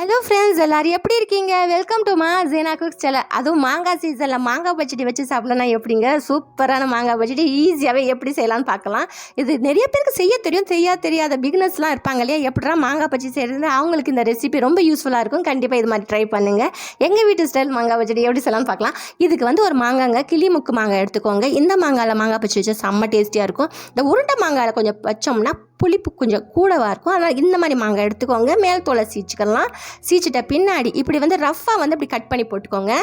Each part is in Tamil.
ஹலோ ஃப்ரெண்ட்ஸ் எல்லோரும் எப்படி இருக்கீங்க? வெல்கம் டு மா ஜீனா குக்ஸ் சேனல் அதுவும் மாங்காய் சீசனில் மாங்காய் பச்சடி வச்சு சாப்பிடலாம் எப்படிங்க? சூப்பரான மாங்காய் பச்சடி ஈஸியாகவே எப்படி செய்யலாம்னு பார்க்கலாம். இது நிறைய பேருக்கு செய்ய தெரியும் செய்யா தெரியாத பிகினஸ்லாம் இருப்பாங்க இல்லையா? எப்படிடா மாங்காய் பச்சடி செய்கிறது அவங்களுக்கு இந்த ரெசிபி ரொம்ப யூஸ்ஃபுல்லாக இருக்கும். கண்டிப்பாக இது மாதிரி ட்ரை பண்ணுங்கள் எங்கள் வீட்டு ஸ்டைல் மாங்காய் பச்சடி எப்படி செய்யலாம்னு பார்க்கலாம். இதுக்கு வந்து ஒரு மாங்காங்க கிளிமுக்கு மாங்காய் எடுத்துக்கோங்க. இந்த மாங்காயில் மாங்காய் பச்சடி வச்சா செம்ம டேஸ்டியாக இருக்கும். இந்த உருண்டை மாங்காயில் கொஞ்சம் வச்சோம்னா புளிப்பு கொஞ்சம் கூடவாக இருக்கும். அதனால் இந்த மாதிரி மாங்காய் எடுத்துக்கோங்க. மேல் தோலை சீச்சிக்கலாம். சீச்சிட்ட பின்னாடி இப்படி வந்து ரஃப்பாக வந்து இப்படி கட் பண்ணி போட்டுக்கோங்க.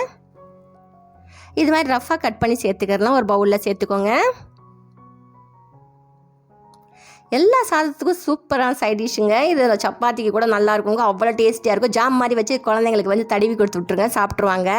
இது மாதிரி ரஃப்பாக கட் பண்ணி சேர்த்துக்கிறலாம் ஒரு பவுலில் சேர்த்துக்கோங்க. எல்லா சாதத்துக்கும் சூப்பரான சைட் டிஷ்ஷுங்க இது சப்பாத்திக்கு கூட நல்லா இருக்குங்க. அவ்வளோ டேஸ்டியாக இருக்கும். ஜாம் மாதிரி வச்சு குழந்தைங்களுக்கு வந்து தடவி கொடுத்து விட்ருங்க சாப்பிட்ருவாங்க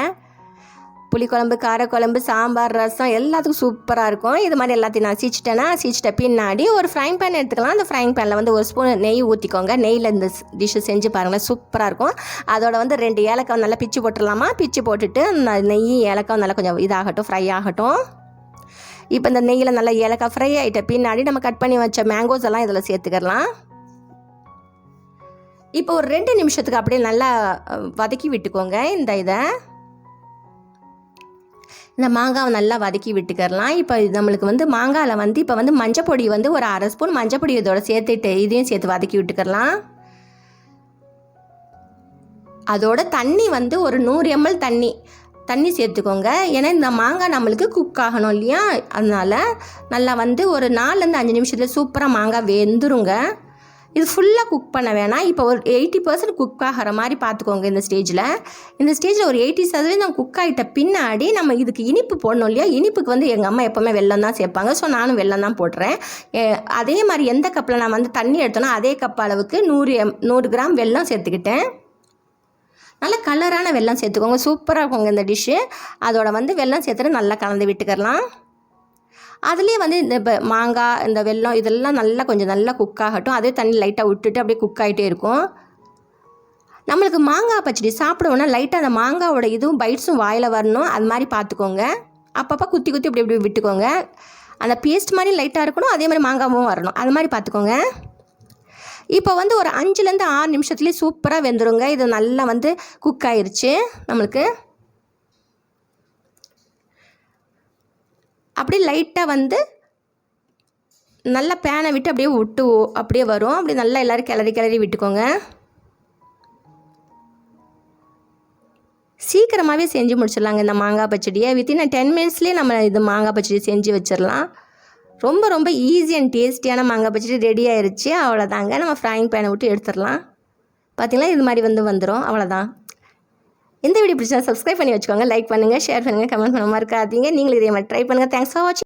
புளிக்குழம்பு காரக்குழம்பு சாம்பார் ரசம் எல்லாத்துக்கும் சூப்பராக இருக்கும். இது மாதிரி எல்லாத்தையும் நான் சீச்சிட்டேன்னா சீச்சிட்ட பின்னாடி ஒரு ஃப்ரைங் பேன் எடுத்துக்கலாம். அந்த ஃப்ரைங் பேனில் வந்து ஒரு ஸ்பூன் நெய் ஊற்றிக்கோங்க நெய்யில் இந்த டிஷ்ஷு செஞ்சு பாருங்களேன் சூப்பராக இருக்கும். அதோட வந்து ரெண்டு ஏலக்காய் நல்லா பிச்சு போட்டுடலாமா? பிச்சு போட்டுட்டு அந்த நெய் ஏலக்காய் நல்லா கொஞ்சம் இதாகட்டும் ஃப்ரை ஆகட்டும். இப்போ இந்த நெய்யில் நல்லா ஏலக்காய் ஃப்ரை ஆகிட்ட பின்னாடி நம்ம கட் பண்ணி வச்ச மேங்கோஸ் எல்லாம் இதில் சேர்த்துக்கலாம் இப்போ ஒரு ரெண்டு நிமிஷத்துக்கு அப்படியே நல்லா வதக்கி விட்டுக்கோங்க இந்த இதை. இந்த மாங்காவை நல்லா வதக்கி விட்டுக்கிறலாம். இப்போ நம்மளுக்கு வந்து மாங்காயில் வந்து இப்போ வந்து மஞ்சப்பொடி வந்து ஒரு அரை ஸ்பூன் மஞ்சப்பொடி இதோட சேர்த்துட்டு இதையும் சேர்த்து வதக்கி விட்டுக்கிறலாம். அதோட தண்ணி வந்து ஒரு நூறு எம்எல் தண்ணி தண்ணி சேர்த்துக்கோங்க. ஏன்னா இந்த மாங்காய் நம்மளுக்கு குக் ஆகணும் இல்லையா? அதனால் நல்லா வந்து ஒரு நாலுலேருந்து அஞ்சு நிமிஷத்தில் சூப்பராக மாங்காய் வெந்துருங்க. இது ஃபுல்லாக குக் பண்ண வேணாம். இப்போ ஒரு எயிட்டி பர்சன்ட் குக் ஆகிற மாதிரி பார்த்துக்கோங்க இந்த ஸ்டேஜில் இந்த ஸ்டேஜில் ஒரு எயிட்டி சதவீதம் குக் ஆகிட்ட பின்னாடி நம்ம இதுக்கு இனிப்பு போடணும் இல்லையா? இனிப்புக்கு வந்து எங்கள் அம்மா எப்போவுமே வெல்லம் தான் சேர்ப்பாங்க. ஸோ நானும் வெள்ளம் தான் போடுறேன் அதே மாதிரி எந்த கப்பில் நான் வந்து தண்ணி எடுத்தனோ அதே கப் அளவுக்கு நூறு எம் நூறு கிராம் வெல்லம் சேர்த்துக்கிட்டேன். நல்ல கலரான வெள்ளம் சேர்த்துக்கோங்க. சூப்பராக இருக்குங்க இந்த டிஷ்ஷு அதோட வந்து வெள்ளம் சேர்த்துட்டு நல்லா கலந்து விட்டுக்கறலாம் அதுலேயே வந்து இந்த இப்போ மாங்காய் இந்த வெல்லம் இதெல்லாம் நல்லா கொஞ்சம் நல்லா குக் ஆகட்டும். அதே தண்ணி லைட்டாக விட்டுட்டு அப்படியே குக் ஆகிட்டே இருக்கும். நம்மளுக்கு மாங்காய் பச்சடி சாப்பிடுவோன்னா லைட்டாக அந்த மாங்காவோட இதுவும் பைட்ஸும் வாயில் வரணும். அது மாதிரி பார்த்துக்கோங்க. அப்பப்போ குத்தி குத்தி இப்படி இப்படி விட்டுக்கோங்க. அந்த பேஸ்ட் மாதிரி லைட்டாக இருக்கணும். அதே மாதிரி மாங்காவும் வரணும். அது மாதிரி பார்த்துக்கோங்க. இப்போ வந்து ஒரு அஞ்சுலேருந்து ஆறு நிமிஷத்துலேயே சூப்பராக வெந்துருங்க. இது நல்லா வந்து குக் ஆயிடுச்சு நம்மளுக்கு. அப்படியே லைட்டாக வந்து நல்லா பேனை விட்டு அப்படியே விட்டு அப்படியே வரும். அப்படி நல்லா எல்லோரும் கிளறி கிளறி விட்டுக்கோங்க. சீக்கிரமாகவே செஞ்சு முடிச்சிடலாங்க இந்த மாங்காய் பச்சடியை. வித்தின் டென் மினிட்ஸ்லேயே நம்ம இது மாங்காய் பச்சடி செஞ்சு வச்சிடலாம். ரொம்ப ரொம்ப ஈஸி அண்ட் டேஸ்டியான மாங்காய் பச்சடி ரெடி ஆயிடுச்சு அவ்வளோதாங்க நம்ம ஃப்ரைங் பேனை விட்டு எடுத்துடலாம். பார்த்திங்கன்னா இது மாதிரி வந்து வந்துடும் அவ்வளோதான் இந்த வீடியோ பிடிச்சா சப்ஸ்கிரைப் பண்ணி வச்சுக்கோங்க லைக் பண்ணுங்கள் ஷேர் பண்ணுங்கள் கமெண்ட் பண்ண மறக்காதீங்க. நீங்களும் இதே மாதிரி ட்ரை பண்ணுங்கள் தேங்க்ஸ் ஃபார் வாட்சிங்